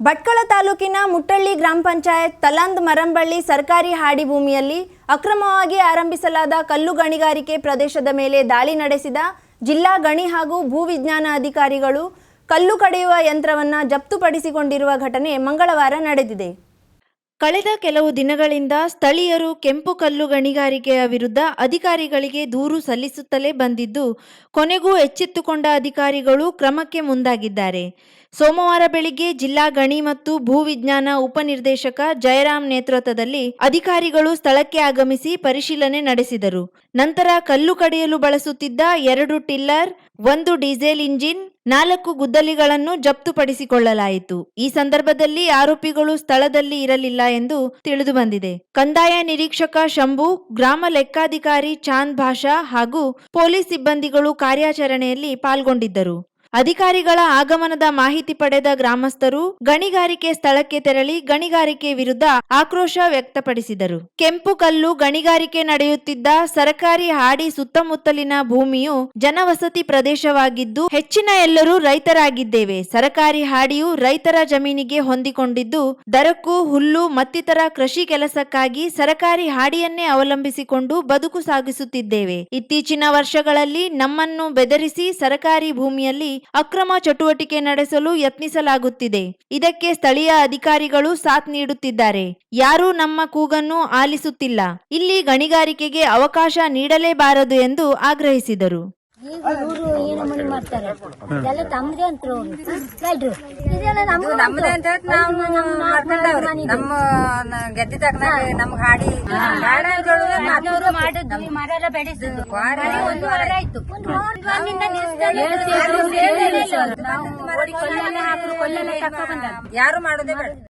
ಭಟ್ಕಳ ತಾಲೂಕಿನ ಮುಟ್ಟಳ್ಳಿ ಗ್ರಾಮ ಪಂಚಾಯತ್ ತಲಾಂದ್ ಮರಂಬಳ್ಳಿ ಸರ್ಕಾರಿ ಹಾಡಿ ಭೂಮಿಯಲ್ಲಿ ಅಕ್ರಮವಾಗಿ ಆರಂಭಿಸಲಾದ ಕಲ್ಲು ಗಣಿಗಾರಿಕೆ ಪ್ರದೇಶದ ಮೇಲೆ ದಾಳಿ ನಡೆಸಿದ ಜಿಲ್ಲಾ ಗಣಿ ಹಾಗೂ ಭೂವಿಜ್ಞಾನ ಅಧಿಕಾರಿಗಳು ಕಲ್ಲು ಕಡೆಯುವ ಯಂತ್ರವನ್ನು ಜಪ್ತುಪಡಿಸಿಕೊಂಡಿರುವ ಘಟನೆ ಮಂಗಳವಾರ ನಡೆದಿದೆ. ಕಳೆದ ಕೆಲವು ದಿನಗಳಿಂದ ಸ್ಥಳೀಯರು ಕೆಂಪು ಕಲ್ಲು ಗಣಿಗಾರಿಕೆಯ ವಿರುದ್ಧ ಅಧಿಕಾರಿಗಳಿಗೆ ದೂರು ಸಲ್ಲಿಸುತ್ತಲೇ ಬಂದಿದ್ದು, ಕೊನೆಗೂ ಎಚ್ಚೆತ್ತುಕೊಂಡ ಅಧಿಕಾರಿಗಳು ಕ್ರಮಕ್ಕೆ ಮುಂದಾಗಿದ್ದಾರೆ. ಸೋಮವಾರ ಬೆಳಿಗ್ಗೆ ಜಿಲ್ಲಾ ಗಣಿ ಮತ್ತು ಭೂವಿಜ್ಞಾನ ಉಪನಿರ್ದೇಶಕ ಜಯರಾಮ್ ನೇತೃತ್ವದಲ್ಲಿ ಅಧಿಕಾರಿಗಳು ಸ್ಥಳಕ್ಕೆ ಆಗಮಿಸಿ ಪರಿಶೀಲನೆ ನಡೆಸಿದರು. ನಂತರ ಕಲ್ಲು ಕಡಿಯಲು ಬಳಸುತ್ತಿದ್ದ ಎರಡು ಟಿಲ್ಲರ್, ಒಂದು ಡೀಸೆಲ್ ಇಂಜಿನ್ ನಾಲ್ಕು ಗುದ್ದಲಿಗಳನ್ನು ಜಪ್ತುಪಡಿಸಿಕೊಳ್ಳಲಾಯಿತು. ಈ ಸಂದರ್ಭದಲ್ಲಿ ಆರೋಪಿಗಳು ಸ್ಥಳದಲ್ಲಿ ಇರಲಿಲ್ಲ ಎಂದು ತಿಳಿದು ಬಂದಿದೆ. ಕಂದಾಯ ನಿರೀಕ್ಷಕ ಶಂಭು, ಗ್ರಾಮ ಲೆಕ್ಕಾಧಿಕಾರಿ ಚಾಂದ್ ಭಾಷಾ ಹಾಗೂ ಪೊಲೀಸ್ ಸಿಬ್ಬಂದಿಗಳು ಕಾರ್ಯಾಚರಣೆಯಲ್ಲಿ ಪಾಲ್ಗೊಂಡಿದ್ದರು. ಅಧಿಕಾರಿಗಳ ಆಗಮನದ ಮಾಹಿತಿ ಪಡೆದ ಗ್ರಾಮಸ್ಥರು ಗಣಿಗಾರಿಕೆ ಸ್ಥಳಕ್ಕೆ ತೆರಳಿ ಗಣಿಗಾರಿಕೆ ವಿರುದ್ಧ ಆಕ್ರೋಶ ವ್ಯಕ್ತಪಡಿಸಿದರು. ಕೆಂಪು ಕಲ್ಲು ಗಣಿಗಾರಿಕೆ ನಡೆಯುತ್ತಿದ್ದ ಸರಕಾರಿ ಹಾಡಿ ಸುತ್ತಮುತ್ತಲಿನ ಭೂಮಿಯು ಜನವಸತಿ ಪ್ರದೇಶವಾಗಿದ್ದು, ಹೆಚ್ಚಿನ ಎಲ್ಲರೂ ರೈತರಾಗಿದ್ದೇವೆ. ಸರಕಾರಿ ಹಾಡಿಯು ರೈತರ ಜಮೀನಿಗೆ ಹೊಂದಿಕೊಂಡಿದ್ದು ದರಕು ಹುಲ್ಲು ಮತ್ತಿತರ ಕೃಷಿ ಕೆಲಸಕ್ಕಾಗಿ ಸರಕಾರಿ ಹಾಡಿಯನ್ನೇ ಅವಲಂಬಿಸಿಕೊಂಡು ಬದುಕು ಸಾಗಿಸುತ್ತಿದ್ದೇವೆ. ಇತ್ತೀಚಿನ ವರ್ಷಗಳಲ್ಲಿ ನಮ್ಮನ್ನು ಬೆದರಿಸಿ ಸರಕಾರಿ ಭೂಮಿಯಲ್ಲಿ ಅಕ್ರಮ ಚಟುವಟಿಕೆ ನಡೆಸಲು ಯತ್ನಿಸಲಾಗುತ್ತಿದೆ. ಇದಕ್ಕೆ ಸ್ಥಳೀಯ ಅಧಿಕಾರಿಗಳು ಸಾಥ್ ನೀಡುತ್ತಿದ್ದಾರೆ. ಯಾರೂ ನಮ್ಮ ಕೂಗನ್ನು ಆಲಿಸುತ್ತಿಲ್ಲ. ಇಲ್ಲಿ ಗಣಿಗಾರಿಕೆಗೆ ಅವಕಾಶ ನೀಡಲೇಬಾರದು ಎಂದು ಆಗ್ರಹಿಸಿದರು. ಈಗ ಇವರು ಏನು ಮನೆ ಮಾಡ್ತಾರೆ? ಇದೆಲ್ಲ ತಮ್ಮದೇ ಅಂತ ಅವ್ರು ಹೇಳ್ರು. ಇದೆಲ್ಲ ನಮ್ದು ನಮ್ದೇ ಅಂತ ಹೇಳಿ ನಾವು ಮಾಡ್ಕೊಂಡವ್ರಿ. ನಮ್ಮ ತಕ್ಕನಾಗ ನಮ್ಗ್ ಹಾಡಿ ಬೇಡ ಅಂತ ಹೇಳಿದ್ರೆ ಮನೆಯವರು ಮಾಡಿದ್ವಿ ಮರ ಎಲ್ಲ ಒಂದು ವಾರ ಆಯ್ತು. ಒಂದು ವಾರದಿಂದ ನಿಲ್ಸ್ತಾರೆ. ನಾವು ಕೊಲ್ಲನೆ ಹಾಕ್ರು ಕೊಲ್ಲನೆ ತಕ್ಕ ಬಂದ ಯಾರು ಮಾಡೋದೇ ಬೇಡ.